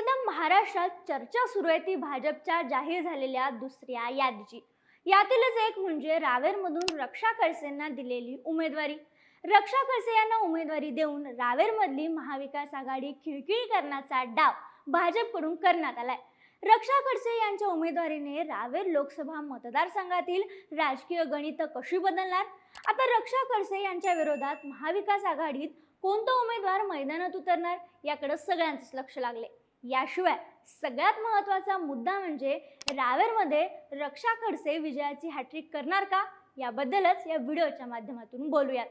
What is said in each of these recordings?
सध्या महाराष्ट्रात चर्चा सुरू आहे ती भाजपच्या जाहीर झालेल्या दुसऱ्या यादीची. यातीलच एक म्हणजे रावेरमधून रक्षा खडसेंना दिलेली उमेदवारी. रक्षा खडसे यांना उमेदवारी देऊन रावेरमधली महाविकास आघाडी खिळखिळी करण्याचा डाव भाजपकडून करण्यात आलाय. रक्षा खडसे यांच्या उमेदवारीने रावेर लोकसभा मतदारसंघातील राजकीय गणित कशी बदलणार? आता रक्षा खडसे यांच्या विरोधात महाविकास आघाडीत कोणता उमेदवार मैदानात उतरणार? याकडे सगळ्यांचंच लक्ष लागले. याशिवाय सगळ्यात महत्त्वाचा मुद्दा म्हणजे रावेरमध्ये रक्षा खडसे विजयाची हॅट्रिक करणार का? याबद्दलच या व्हिडिओच्या माध्यमातून बोलूयात.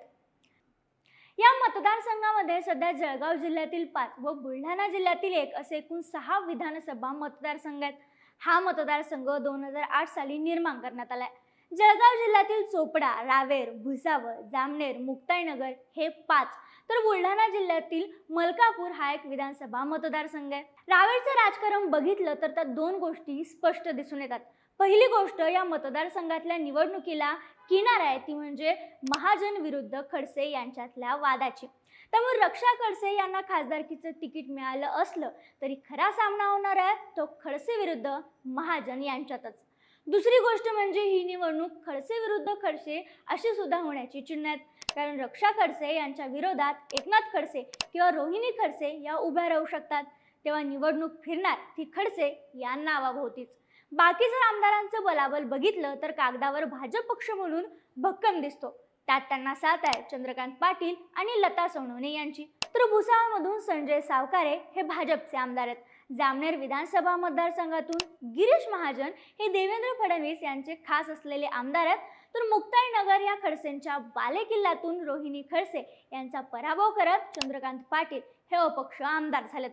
या मतदारसंघामध्ये सध्या जळगाव जिल्ह्यातील पाच व बुलढाणा जिल्ह्यातील एक असे एकूण सहा विधानसभा मतदारसंघ आहेत. हा मतदारसंघ दोन हजार आठ साली निर्माण करण्यात आलाय. जळगाव जिल्ह्यातील चोपडा रावेर भुसावळ जामनेर मुक्ताईनगर हे पाच. तर बुलढाणा जिल्ह्यातील मलकापूर हा एक विधानसभा मतदारसंघ आहे. रावेरचं राजकारण बघितलं तर त्यात दोन गोष्टी स्पष्ट दिसून येतात. पहिली गोष्ट या मतदारसंघातल्या निवडणुकीला किनार आहे ती म्हणजे महाजन विरुद्ध खडसे यांच्यातल्या वादाची. त्यामुळे रक्षा खडसे यांना खासदारकीचं तिकीट मिळालं असलं तरी खरा सामना होणार आहे तो खडसे विरुद्ध महाजन यांच्यातच. दुसरी गोष्ट म्हणजे ही निवडणूक खडसे विरुद्ध खडसे अशी सुद्धा होण्याची चिन्ह आहेत. कारण रक्षा खडसे यांच्या विरोधात एकनाथ खडसे किंवा रोहिणी खडसे या उभ्या राहू शकतात. तेव्हा निवडणूक फिरणार ती खडसे या नावाभोवतीच. बाकी जर आमदारांचं बलाबल बघितलं तर कागदावर भाजप पक्ष म्हणून भक्कम दिसतो. त्यात त्यांना साथ आहे चंद्रकांत पाटील आणि लता सोनवणे यांची. तर भुसावळमधून संजय सावकारे हे भाजपचे आमदार आहेत. जामनेर विधानसभा मतदारसंघातून गिरीश महाजन हे देवेंद्र फडणवीस यांचे खास असलेले आमदार आहेत. तर मुक्ताईनगर या खडसेंच्या बालेकिल्ल्यातून रोहिणी खडसे यांचा पराभव करत चंद्रकांत पाटील हे अपक्ष आमदार झालेत.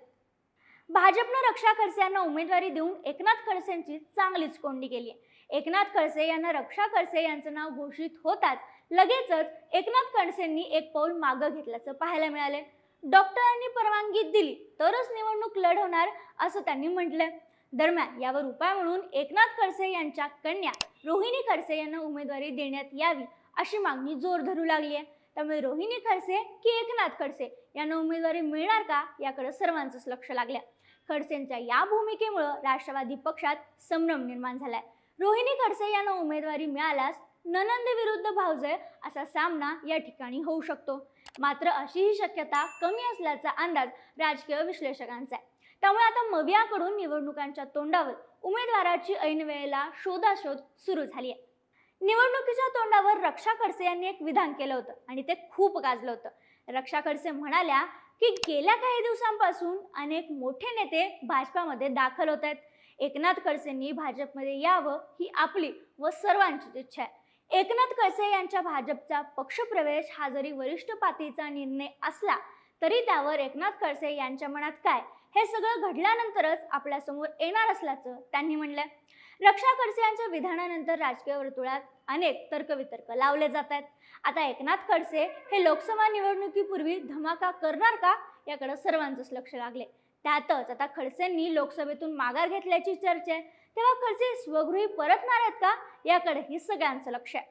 भाजपनं रक्षा खडसे यांना उमेदवारी देऊन एकनाथ खडसेंची चांगलीच कोंडी केली आहे. एकनाथ खडसे यांना रक्षा खडसे यांचं नाव घोषित होताच लगेचच एकनाथ खडसेंनी एक पाऊल मागं घेतल्याचं पाहायला मिळाले डॉक्टरांनी परवानगी दिली तरच निवडणूक लढवणार असं त्यांनी म्हटलंय. दरम्यान यावर उपाय म्हणून एकनाथ खडसे यांच्या कन्या रोहिणी खडसे यांना उमेदवारी देण्यात यावी अशी मागणी जोर धरू लागली आहे त्यामुळे रोहिणी खडसे की एकनाथ खडसे यांना उमेदवारी मिळणार का याकडे सर्वांचंच लक्ष लागलं खडसेंच्या या भूमिकेमुळं राष्ट्रवादी पक्षात संभ्रम निर्माण झालाय. रोहिणी खडसे यांना उमेदवारी मिळाल्यास ननंद विरुद्ध भावजय असा सामना या ठिकाणी होऊ शकतो. मात्र अशी ही शक्यता कमी असल्याचा अंदाज राजकीय विश्लेषकांचा आहे. त्यामुळे आता मवियाकडून निवडणुकांच्या तोंडावर उमेदवाराची ऐन वेळेला शोधाशोध सुरू झाली आहे. निवडणुकीच्या तोंडावर रक्षा खडसे यांनी एक विधान केलं होतं आणि ते खूप गाजलं होतं. रक्षा खडसे म्हणाल्या की गेल्या काही दिवसांपासून अनेक मोठे नेते भाजपामध्ये दाखल होत आहेत. एकनाथ खडसेंनी भाजपमध्ये यावं ही आपली व सर्वांचीच इच्छा आहे. एकनाथ खडसे यांच्या भाजपचा पक्षप्रवेश हा जरी वरिष्ठ पातळीचा निर्णय असला तरी त्यावर एकनाथ खडसे यांच्या मनात काय? हे सगळं घडल्यानंतरच आपल्यासमोर येणार असल्याचं त्यांनी म्हणलंय. रक्षा खडसे यांच्या विधानानंतर राजकीय वर्तुळात अनेक तर्कवितर्क लावले जात आहेत. आता एकनाथ खडसे हे लोकसभा निवडणुकीपूर्वी धमाका करणार का? याकडे सर्वांचंच लक्ष लागले त्यातच आता खडसेंनी लोकसभेतून माघार घेतल्याची चर्चा आहे तेव्हा खडसे स्वगृही परतणार आहेत का? याकडेही सगळ्यांचं लक्ष आहे.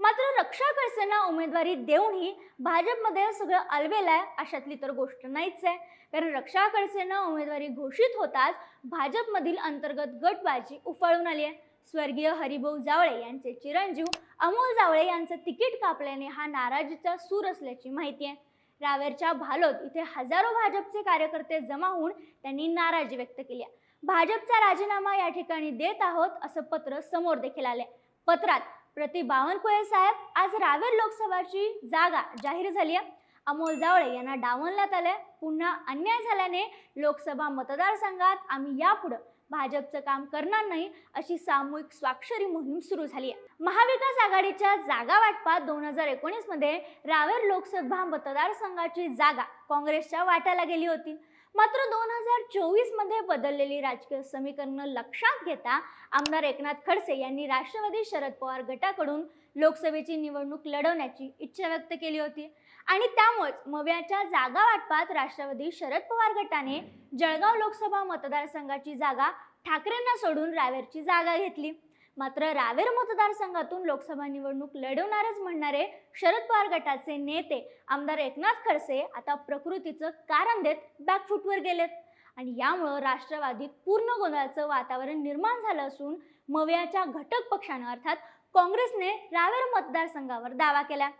मात्र रक्षा खडसेंना उमेदवारी देऊनही भाजपमध्ये सगळं अलबेल आहे अशातली तर गोष्ट नाहीच आहे. कारण रक्षा खडसेंना उमेदवारी घोषित होताच भाजपमधील अंतर्गत गटबाजी उफाळून आली आहे. स्वर्गीय हरिभाऊ जावळे यांचे चिरंजीव अमोल जावळे यांचं तिकीट कापल्याने हा नाराजीचा सूर असल्याची माहिती आहे. रावेरच्या भालोद इथे हजारो भाजपचे कार्यकर्ते जमा होऊन त्यांनी नाराजी व्यक्त केली आहे. भाजपचा राजीनामा या ठिकाणी देत आहोत असं पत्र समोर देखील आले पत्रात प्रति बावनकुळे साहेब आज रावेर लोकसभाची जागा जाहीर झाली आहे. अमोल जावळे यांना डावलण्यात आलंय. पुन्हा अन्याय झाल्याने लोकसभा मतदारसंघात आम्ही यापुढं भाजपचं काम करणार नाही अशी सामूहिक स्वाक्षरी मोहीम सुरू झाली आहे. महाविकास आघाडीच्या जागा वाटपात दोन हजार एकोणीसमध्ये रावेर लोकसभा मतदारसंघाची जागा काँग्रेसच्या वाट्याला गेली होती. मात्र दोन हजार चोवीसमध्ये बदललेली राजकीय समीकरणं लक्षात घेता आमदार एकनाथ खडसे यांनी राष्ट्रवादी शरद पवार गटाकडून लोकसभेची निवडणूक लढवण्याची इच्छा व्यक्त केली होती. आणि त्यामुळेच मव्याच्या जागा वाटपात राष्ट्रवादी शरद पवार गटाने जळगाव लोकसभा मतदारसंघाची जागा ठाकरेंना सोडून रावेरची जागा घेतली. मात्र रावेर मतदारसंघातून लोकसभा निवडणूक लढवणारच म्हणणारे शरद पवार गटाचे नेते आमदार एकनाथ खडसे आता प्रकृतीचं कारण देत बॅकफूटवर गेलेत. आणि यामुळं राष्ट्रवादीत पूर्ण गोंधळाचं वातावरण निर्माण झालं असून मव्याच्या घटक पक्षानं अर्थात काँग्रेसने रावेर मतदारसंघावर दावा केला.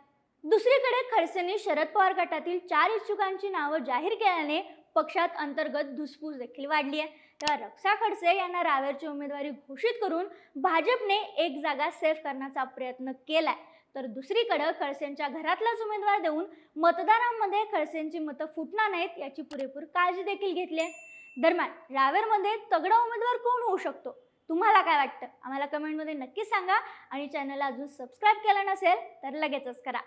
दुसरीकडे खडसेंनी शरद पवार गटातील चार इच्छुकांची नावं जाहीर केल्याने पक्षात अंतर्गत धुसफूस देखील वाढली आहे तेव्हा रक्षा खडसे यांना रावेरची उमेदवारी घोषित करून भाजपने एक जागा सेफ करण्याचा प्रयत्न केलाय. तर दुसरीकडे खडसेंच्या घरातलाच उमेदवार देऊन मतदारांमध्ये खडसेंची मतं फुटणार नाहीत याची पुरेपूर काळजी देखील घेतली आहे. दरम्यान रावेरमध्ये तगडा उमेदवार कोण होऊ शकतो? तुम्हाला काय वाटतं? आम्हाला कमेंटमध्ये नक्की सांगा आणि चॅनलला अजून सबस्क्राईब केलं नसेल तर लगेचच करा.